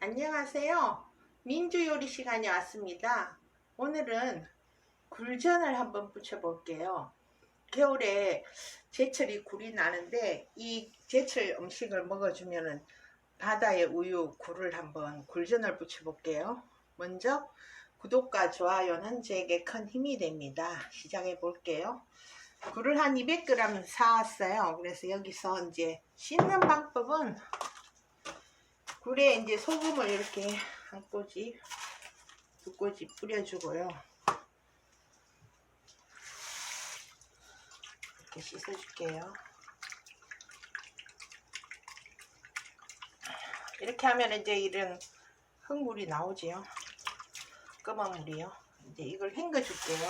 안녕하세요. 민주요리 시간이 왔습니다. 오늘은 굴전을 한번 부쳐볼게요. 겨울에 제철이 굴이 나는데 이 제철 음식을 먹어주면은 바다의 우유 굴을 한번 굴전을 부쳐볼게요. 먼저 구독과 좋아요는 제게 큰 힘이 됩니다. 시작해 볼게요. 굴을 한 200g 사왔어요. 그래서 여기서 이제 씻는 방법은 굴에 이제 소금을 이렇게 한 꼬지, 두 꼬지 뿌려주고요. 이렇게 씻어줄게요. 이렇게 하면 이제 이런 흙물이 나오지요. 검은 물이요. 이제 이걸 헹궈줄게요.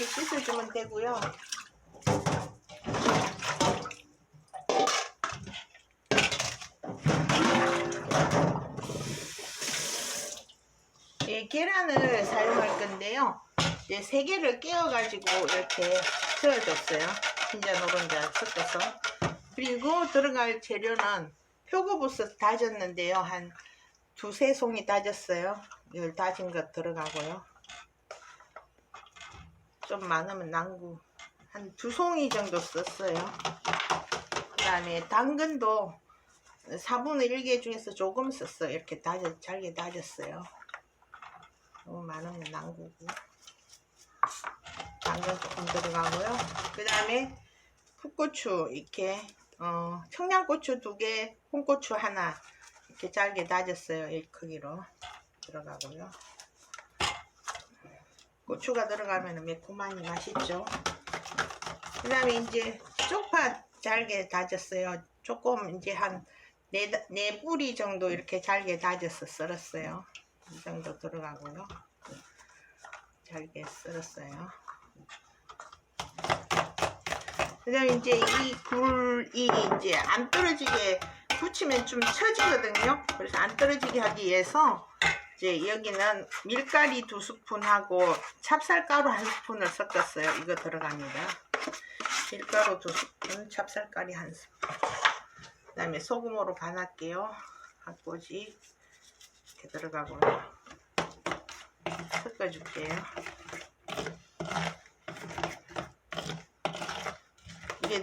이렇게 씻어주면 되고요. 예, 계란을 사용할 건데요. 이제 세 개를 깨워가지고 이렇게 채워줬어요. 흰자 노른자 섞어서. 그리고 들어갈 재료는 표고버섯 다졌는데요. 한 두세 송이 다졌어요. 이걸 다진 것 들어가고요. 좀 많으면 난구 한 두 송이 정도 썼어요. 그 다음에 당근도 4분의 1개 중에서 조금 썼어요. 이렇게 다져, 잘게 다졌어요. 너무 많으면 난구고 당근 조금 들어가고요. 그 다음에 풋고추 이렇게 어, 청양고추 두 개, 홍고추 하나 이렇게 잘게 다졌어요. 이 크기로 들어가고요. 고추가 들어가면 매콤하니 맛있죠. 그 다음에 이제 쪽파 잘게 다졌어요. 조금 이제 한 네, 네 뿌리 정도 이렇게 잘게 다져서 썰었어요. 이 정도 들어가고요. 잘게 썰었어요. 그 다음에 이제 이 굴이 이제 안 떨어지게 붙이면 좀 처지거든요. 그래서 안 떨어지게 하기 위해서 이제 여기는 밀가리 두 스푼하고 찹쌀가루 한 스푼을 섞었어요. 이거 들어갑니다. 밀가루 두 스푼, 찹쌀가루 한 스푼. 그 다음에 소금으로 반할게요. 한 꼬지 이렇게 들어가고요. 섞어줄게요.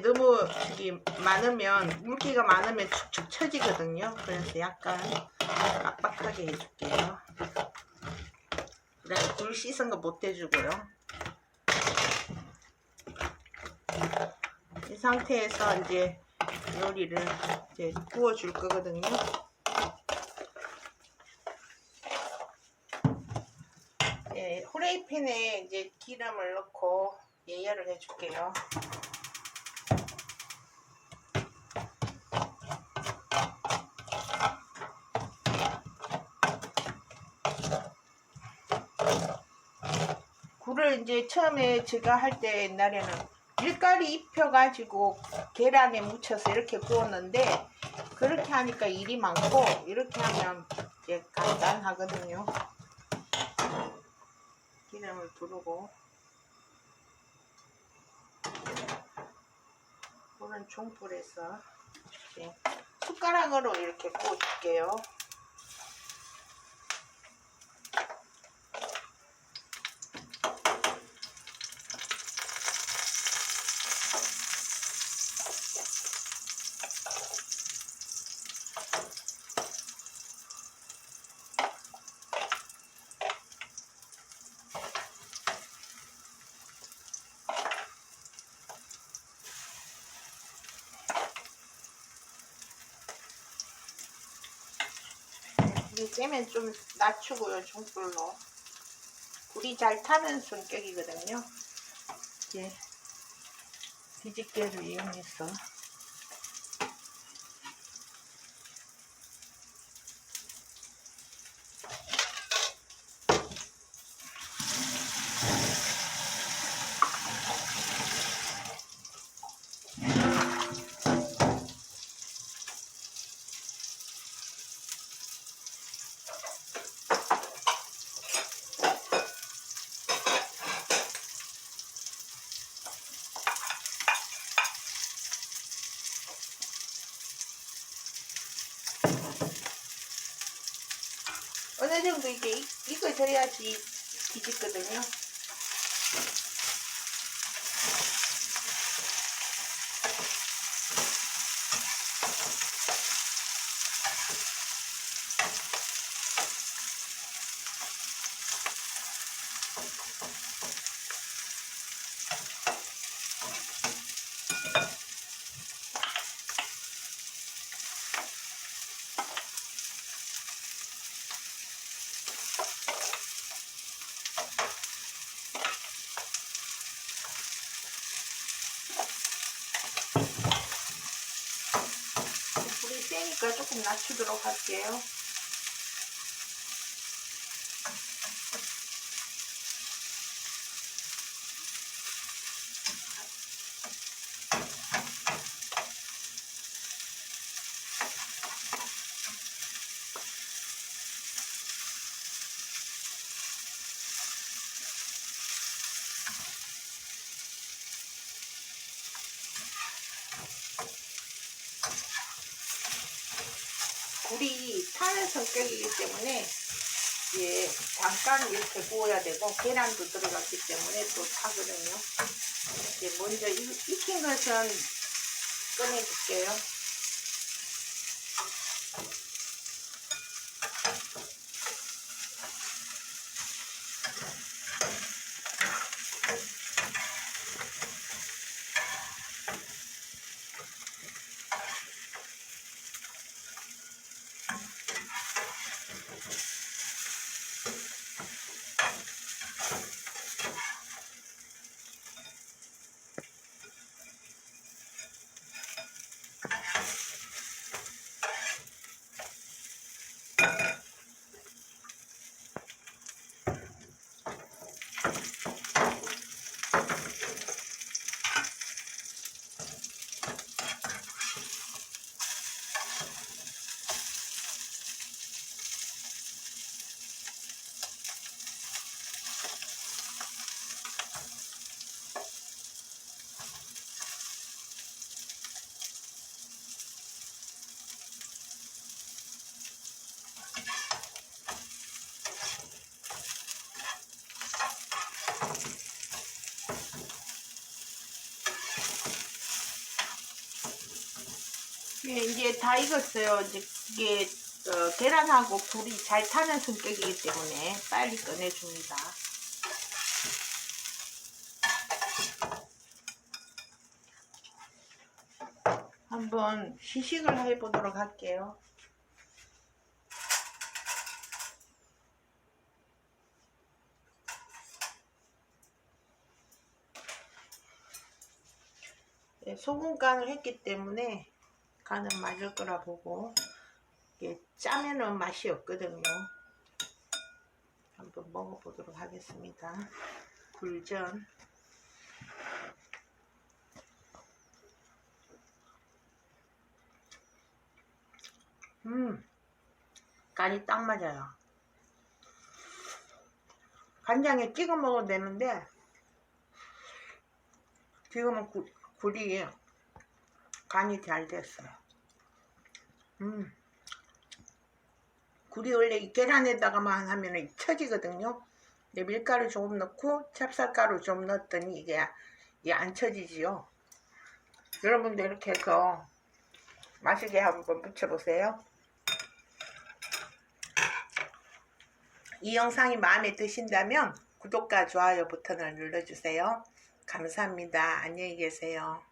너무 저기 많으면 물기가 많으면 축축 처지거든요. 그래서 약간 빡빡하게 해줄게요. 그다음에 굴 씻은 거 못 해주고요. 이 상태에서 이제 요리를 이제 구워줄 거거든요. 예, 후레이팬에 이제 기름을 넣고 예열을 해줄게요. 굴을 이제 처음에 제가 할 때 옛날에는 밀가루 입혀가지고 계란에 묻혀서 이렇게 구웠는데 그렇게 하니까 일이 많고 이렇게 하면 이제 간단하거든요. 기름을 두르고 굴은 중불에서 이렇게 숟가락으로 이렇게 구워줄게요. 이 째면 좀 낮추고요 중불로. 불이 잘 타는 성격이거든요. 이제 뒤집개를 이용해서 익- 익어져야지 뒤집거든요. 세니까 조금 낮추도록 할게요. 타는 성격이기 때문에 예, 잠깐 이렇게 구워야 되고 계란도 들어갔기 때문에 또 타거든요. 이제 먼저 익- 익힌 것은 꺼내줄게요. 예, 이제 다 익었어요. 이제 이게 어, 계란하고 굴이 잘 타는 성격이기 때문에 빨리 꺼내줍니다. 한번 시식을 해보도록 할게요. 네, 소금 간을 했기 때문에 간은 맞을 거라 보고 이게 짜면은 맛이 없거든요. 한번 먹어보도록 하겠습니다. 굴전. 음, 간이 딱 맞아요. 간장에 찍어 먹어도 되는데 지금은 굴, 굴이 간이 잘 됐어요. 음. 굴이 원래 이 계란에다가만 하면 처지거든요. 근데 밀가루 조금 넣고 찹쌀가루 좀 넣었더니 이게, 이게 안 처지지요. 여러분도 이렇게 해서 맛있게 한번 부쳐보세요. 이 영상이 마음에 드신다면 구독과 좋아요 버튼을 눌러주세요. 감사합니다. 안녕히 계세요.